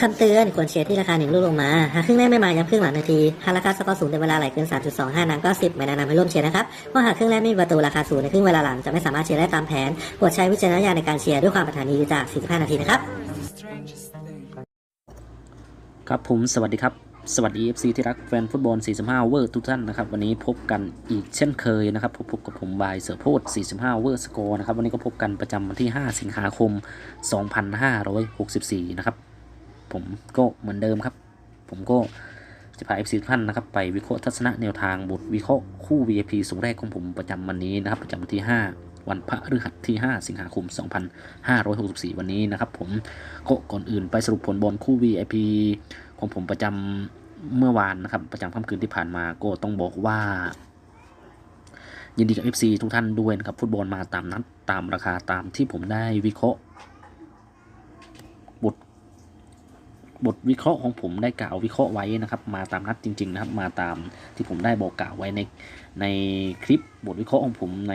คำเตือนควรเชียร์ที่ราคาหนึ่งลูกลงมา หากครึ่งแรกไม่มาย้ำครึ่งหลังนาที หากราคาสกอร์สูงแต่เวลาไหลเกิน 3.25 นั้นก็ 10 ไม่แนะนำให้ร่วมเชียร์นะครับ เพราะหากครึ่งแรกไม่มีประตูราคาสูงในครึ่งเวลาหลังจะไม่สามารถเชียร์ได้ตามแผนโปรดใช้วิจารณญาณในการเชียร์ด้วยความปรารถนาดีจาก 45 นาทีนะครับ ครับผมสวัสดีครับสวัสดี FC ที่รักแฟนฟุตบอล 45 เวอร์ทุกท่านนะครับวันนี้พบกันอีกเช่นเคยนะครับพบพบกับผมบายเสือโพด45 เวอร์สกอร์นะครับวันนี้ก็พบกันประจำวันที่ 5 สิงหาคม 2564 นะครับ ผมก็เหมือนเดิมครับ ผมก็จะพา FC ทุกท่านนะครับไปวิเคราะห์ทัศนะแนวทางบทวิเคราะห์คู่ VIP สูงแรกของผมประจำวันนี้นะครับประจำวันที่ 5 วันพฤหัสที่ 5 สิงหาคม 2564 วันนี้นะครับผมก็ก่อนอื่นไปสรุปผลบอลคู่ VIP ของผมประจำเมื่อวานนะครับประจำค่ำคืนที่ผ่านมาก็ต้องบอกว่ายินดีกับ FC ทุกท่านด้วยนะครับฟุตบอลมาตามนัดตามราคาตามที่ผมได้วิเคราะห์บท บทวิเคราะห์ของผมได้กล่าววิเคราะห์ไว้นะครับ มาตามนัดจริง ๆ นะครับ มาตามที่ผมได้บอกกล่าวไว้ในในคลิปบทวิเคราะห์ของผมใน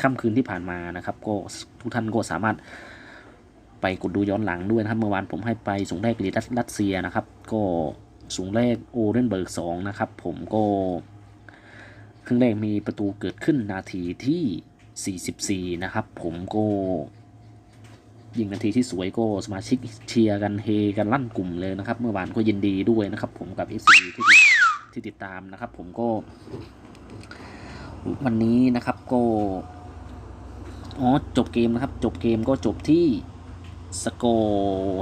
ค่ำคืนที่ผ่านมานะครับ ก็ทุกท่านก็สามารถไปกดดูย้อนหลังด้วยนะครับ เมื่อวานผมให้ไปสูงแรกลีดรัสเซียนะครับ ก็สูงแรกโอเรนเบิร์กสองนะครับ ผมก็ครึ่งแรกมีประตูเกิดขึ้นนาทีที่ 44 นะครับ ผมก็ ยิงนาทีที่สวยก็สมาชิกเชียร์กันเฮกันลั่นกลุ่มเลยนะครับ เมื่อวานก็ยินดีด้วยนะครับ ผมกับ FC ที่ที่ติดตามนะครับ ผมก็ วันนี้นะครับก็อ๋อจบเกมนะครับ จบเกมก็จบที่สโก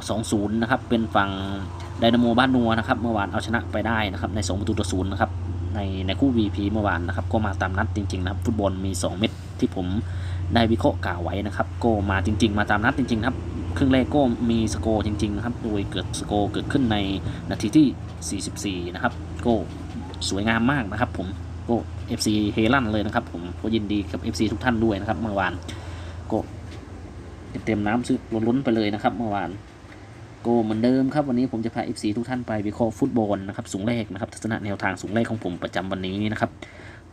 สองศูนย์นะครับ เป็นฝั่งไดนาโมบ้านนัวนะครับ เมื่อวานเอาชนะไปได้นะครับ ใน 2 ประตูต่อศูนย์นะครับ ในในคู่ VP เมื่อวานนะครับ ก็มาตามนัดจริงๆนะครับ ฟุตบอลมี 2 เม็ด ที่ผมได้วิเคราะห์กล่าวไว้นะครับโกมาจริง ๆ มาตามนัดจริงๆครับครึ่งแรกก็มีสโกจริงๆนะครับโดยเกิดสโกเกิดขึ้นในนาทีที่ 44 นะครับก็สวยงามมากนะครับผมก็ FC เฮลั่นเลยนะครับผมก็ยินดีกับ FC ทุกท่านด้วยนะครับเมื่อวานก็เต็มน้ำซื้อล้นๆไปเลยนะครับเมื่อวานก็เหมือนเดิมครับวันนี้ผมจะพา FC ทุกท่านไปวิเคราะห์ฟุตบอลนะครับสูงแรกนะครับทัศนะแนวทางสูงแรกของผมประจำวันนี้นะครับ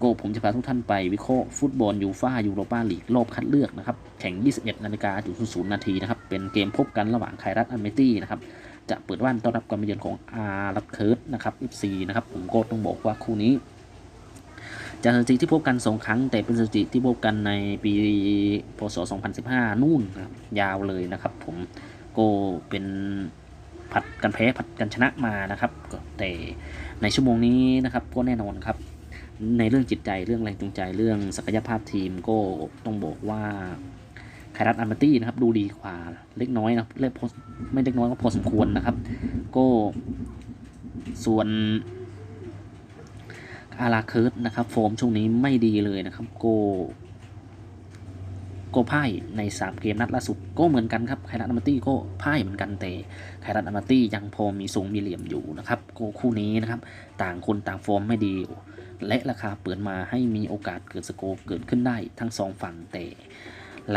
ก็ผมจะพาทุกท่านไปวิเคราะห์ฟุตบอลยูฟ่ายูโรปาลีกรอบคัดเลือกนะครับ แข่ง 21 นาฬิกาจุดศูนย์นาทีนะครับ เป็นเกมพบกันระหว่างไครัตอันเมตี้นะครับ จะเปิดว่านต้อนรับการมาเยือนของอาร์ลับเคิร์ดนะครับ FC นะครับ ผมก็ต้องบอกว่าคู่นี้จากสถิติที่พบกัน 2 ครั้ง แต่เป็นสถิติที่พบกันในปีพศ 2015 นู่นนะครับยาวเลยนะครับ ผมก็เป็นผัดกันแพ้ผัดกันชนะมานะครับ แต่ในชั่วโมงนี้นะครับก็แน่นอนครับ ในเรื่องจิตใจเรื่องแรงจูงใจเรื่องศักยภาพทีมก็ต้องบอกว่าไครัตอันมาตี้นะครับดูดีกว่าเล็กน้อยนะเล็กพอไม่เล็กน้อยก็พอสมควรนะครับ ก็ส่วนอาราเคิร์ดนะครับโฟมช่วงนี้ไม่ดีเลยนะครับโกโกพ่ายใน 3 เกมนัดล่าสุดก็เหมือนกันครับไครัตอามาตี้ก็พ่ายเหมือนกันแต่ไครัตอามาตี้ยังพอมีทรงมีเหลี่ยมอยู่นะครับโกคู่นี้นะครับ ต่างคนต่างฟอร์มไม่ดี และราคาเปิดมาให้มีโอกาสเกิดสโกเกิดขึ้นได้ทั้งสองฝั่งแต่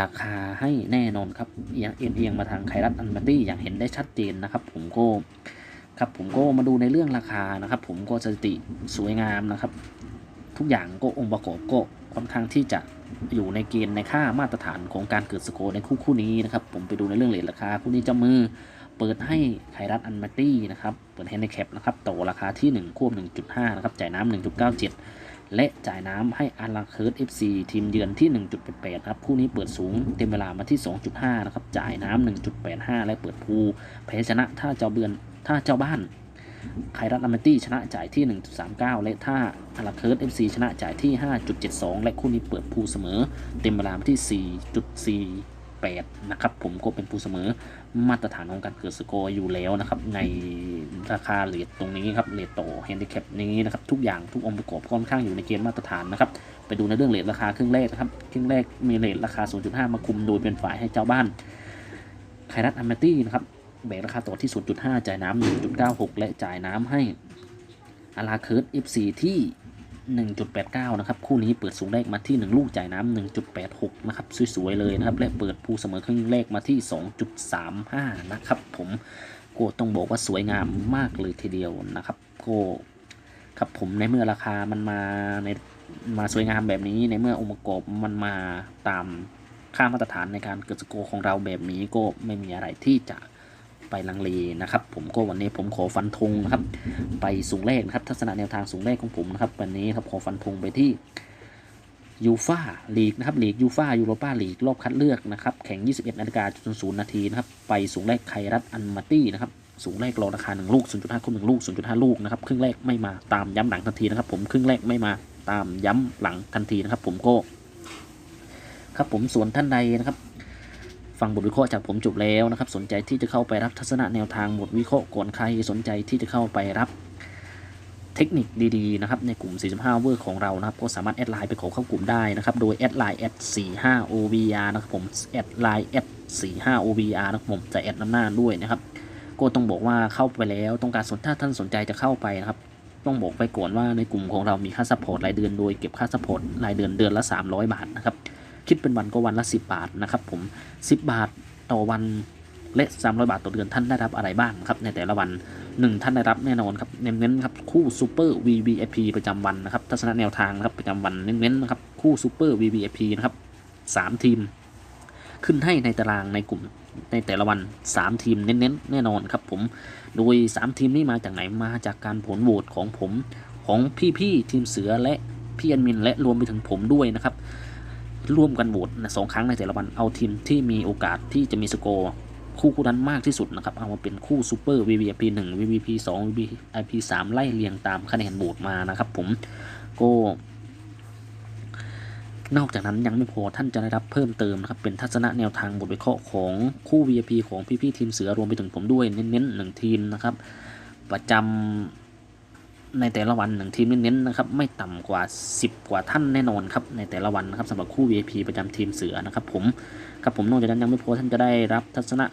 ราคาให้แน่นอนครับเอียงเอียงมาทางไครัตอันมาตี้อย่างเห็นได้ชัดเจนนะครับ ผมก็ครับผมก็มาดูในเรื่องราคานะครับ ผมก็สถิติสวยงามนะครับ ทุกอย่างก็องค์ประกอบก็ค่อนข้างที่จะอยู่ในเกณฑ์ในค่ามาตรฐานของการเกิดสโกร์ในคู่คู่นี้นะครับ ผมไปดูในเรื่องเลทราคาคู่นี้จ้ามือ เปิดให้ไครัตอันมาตี้นะครับ เปิดให้ในแคปนะครับโตราคาที่ 1ควบ 1.5 นะครับ จ่ายน้ำ1.97 และจ่ายน้ำให้อาราเคิร์ด FC ทีมเยือนที่ 1.88 ครับ คู่นี้เปิดสูงเต็มเวลามาที่ 2.5 นะครับ จ่ายน้ำ1.85 และเปิดภูแพ้ชนะถ้าเจ้าเบือนถ้าเจ้าบ้านไครัตอามาตี้ชนะจ่ายที่ 1.39 และถ้าอาราเคิร์ด FC ชนะจ่ายที่ 5.72 และคู่นี้เปิดภูเสมอ เต็มเวลามาที่ 8นะครับผมก็เป็นภูเสมอมาตรฐานของการเกิดสกอร์อยู่แล้วนะครับในราคาเลทตรงนี้ครับเลทต่อแฮนดิแคปนี้นะครับทุกอย่างทุกองค์ประกอบค่อนข้างอยู่ในเกณฑ์มาตรฐานนะครับไปดูในเรื่องเลทราคาครึ่งแรกนะครับครึ่งแรกมีเลทราคา 0.5 มาคุมโดยเป็นฝ่ายให้เจ้าบ้านไครัตอามาตี้นะครับแบกราคาต่อที่ 0.5 จ่ายน้ำ1.96 และจ่ายน้ำให้อาราเคิร์ด FC ที่ 1.89 นะครับ คู่นี้เปิดสูงแรกมาที่ 1 ลูกจ่ายน้ำ1.86 นะครับ สวย ๆ เลยนะครับ และเปิดภูเสมอครึ่งแรกมาที่ 2.35 นะครับ ผมก็ต้องบอกว่าสวยงามมากเลยทีเดียวนะครับก็ครับผมในเมื่อราคามันมาในมาสวยงามแบบนี้ในเมื่อองค์ประกอบมันมาตามค่ามาตรฐานในการเกิดสโกของเราแบบนี้ก็ไม่มีอะไรที่จะ ไปลังเลนะครับ ผมก็วันนี้ผมขอฟันธงนะครับ ไปสูงเลขนะครับ ทัศนะแนวทางสูงเลขของผมนะครับ วันนี้ครับขอฟันธงไปที่ยูฟาลีกนะครับลีกยูฟายูโรปาลีกรอบคัดเลือกนะครับ แข่ง 21นาฬิกาศูนย์นาทีนะครับ ไปสูงเลขไครัตอันมาตี้นะครับ สูงเลขรอราคา 1 ลูก 0.5 คูณ1ลูก 0.5 ลูกนะครับ ครึ่งแรกไม่มาตามย้ำหลังทันทีนะครับ ผมครึ่งแรกไม่มาตามย้ำหลังทันทีนะครับ ผมก็ ครับผมส่วนท่านใดนะครับ ฟังบทวิเคราะห์จากผมจบแล้วนะครับ สนใจที่จะเข้าไปรับทัศนะแนวทางบทวิเคราะห์ก่อนใครสนใจที่จะเข้าไปรับเทคนิคดีๆนะครับในกลุ่ม 45 เวอร์ของเรานะครับ ก็สามารถแอดไลน์ไปขอเข้ากลุ่มได้นะครับ โดยแอดไลน์แอด45 OVR นะครับผมแอดไลน์แอด45 OVR นะครับผมจะแอดน้ำหน้าด้วยนะครับ ก็ต้องบอกว่าเข้าไปแล้วต้องการสนถ้าท่านสนใจจะเข้าไปนะครับ ต้องบอกไปก่อนว่าในกลุ่มของเรามีค่าซัพพอร์ตรายเดือนโดยเก็บค่าซัพพอร์ตรายเดือนเดือนละ 300 บาทนะครับ คิดเป็นวันก็วันละ 10 บาทนะครับผม 10 บาทต่อวันและ 300 บาทต่อเดือนท่านได้รับอะไรบ้างครับในแต่ละวัน 1 ท่านได้รับแน่นอนครับเน้นๆครับคู่ซูเปอร์ VVIP ประจำวันนะครับทัศนะแนวทางนะครับประจำวันเน้นๆนะครับคู่ซูเปอร์ VVIP นะครับ3ทีม ขึ้นให้ในตารางในกลุ่มในแต่ละวัน 3 ทีมเน้นๆแน่นอนครับผมโดย 3 ทีมนี้มาจากไหนมาจากการผลโหวตของผมของพี่ๆทีมเสือและพี่แอดมินและรวมไปถึงผมด้วยนะครับ ร่วมกันโหวตนะสองครั้งในแต่ละวันเอาทีมที่มีโอกาสที่จะมีสกอร์คู่คู่นั้นมากที่สุดนะครับ เอามาเป็นคู่ซูเปอร์ VVIP 1 VVP 2 VVIP 3 ไล่เรียงตามคะแนนโหวตมานะครับผมก็นอกจากนั้นยังไม่พอท่านจะได้รับเพิ่มเติมนะครับ เป็นทัศนะแนวทางบทวิเคราะห์ของคู่ VIP ของพี่ๆทีมเสือรวมไปถึงผมด้วยเน้นๆหนึ่งทีมนะครับ ประจำ ในแต่ละวันหนึ่งทีมเน้นๆนะครับไม่ต่ำกว่า 10 กว่าท่านแน่นอนครับในแต่ละวันนะครับสำหรับคู่ VIP ประจำทีมเสือนะครับผมครับผมนอกจากนั้นยังไม่พอท่านจะได้รับทัศนะ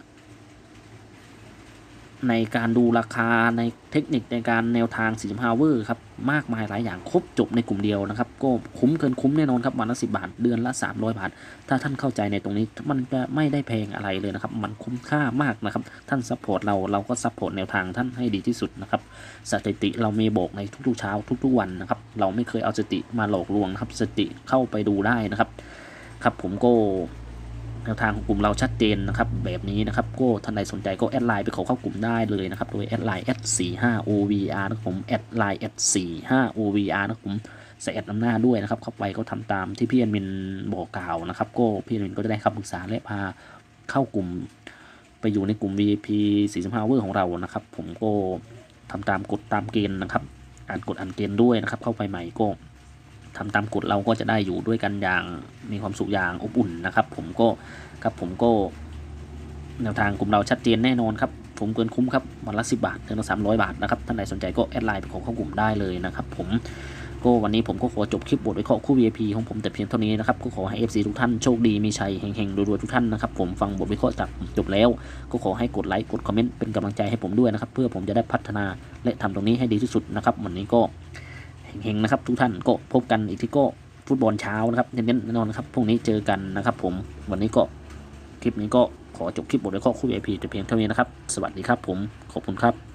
ในการดูราคาในเทคนิคในการแนวทาง45เวอร์ครับ มากมายหลายอย่างครบจบในกลุ่มเดียวนะครับ ก็คุ้มเกินคุ้มแน่นอนครับวันละ10บาท เดือนละ 300 บาท ถ้าท่านเข้าใจในตรงนี้มันจะไม่ได้แพงอะไรเลยนะครับ มันคุ้มค่ามากนะครับ ท่านซัพพอร์ตเราเราก็ซัพพอร์ตแนวทางท่านให้ดีที่สุดนะครับสถิติเรามีบอกในทุกๆเช้าทุกๆวันนะครับเราไม่เคยเอาสติมาหลอกลวงนะครับสติเข้าไปดูได้นะครับ ครับผมก็ แนวทางของกลุ่มเราชัดเจนนะครับ แบบนี้นะครับก็ท่านใดสนใจก็แอดไลน์ไปขอเข้ากลุ่มได้เลยนะครับ โดยแอดไลน์แอด45 OVR นะครับผมแอดไลน์แอด45 OVR นะครับผมใส่แอดนำหน้าด้วยนะครับ เข้าไปก็ทำตามที่พี่แอดมินบอกกล่าวนะครับ ก็พี่แอดมินก็จะได้คำปรึกษาและพาเข้ากลุ่ม ไปอยู่ในกลุ่ม VIP 45เวอร์ของเรานะครับ ผมก็ทำตามกฎตามเกณฑ์นะครับ อ่านกฎอ่านเกณฑ์ด้วยนะครับ เข้าไปใหม่ก็ ทำตามกฎเราก็จะได้อยู่ด้วยกันอย่างมีความสุขอย่างอบอุ่นนะครับ ผมก็ครับผมก็แนวทางกลุ่มเราชัดเจนแน่นอนครับ ผมเกินคุ้มครับวันละ10บาทเดือนละ300บาทนะครับท่านใดสนใจก็แอดไลน์ไปขอเข้ากลุ่มได้เลยนะครับผมก็วันนี้ผมก็ขอจบคลิปบทวิเคราะห์คู่ VIP ของผมแต่เพียงเท่านี้นะครับก็ขอให้ FC ทุกท่านโชคดีมีชัยเฮงๆรวยๆทุกท่านนะครับผมฟังบทวิเคราะห์จากจบแล้ว ก็ขอให้กดไลค์กดคอมเมนต์เป็นกำลังใจให้ผมด้วยนะครับเพื่อผมจะได้พัฒนาและทำตรงนี้ให้ดีที่สุดนะครับวันนี้ก็ เฮงๆนะครับ ทุกท่านก็พบกันอีกที่ก็ฟุตบอลเช้านะครับเน้นๆแน่นอนนะครับพรุ่งนี้เจอกันนะครับผมวันนี้ก็คลิปนี้ก็ขอจบคลิปบทวิเคราะห์คู่ VIP แต่เพียงเท่านี้นะครับ สวัสดีครับผมขอบคุณครับ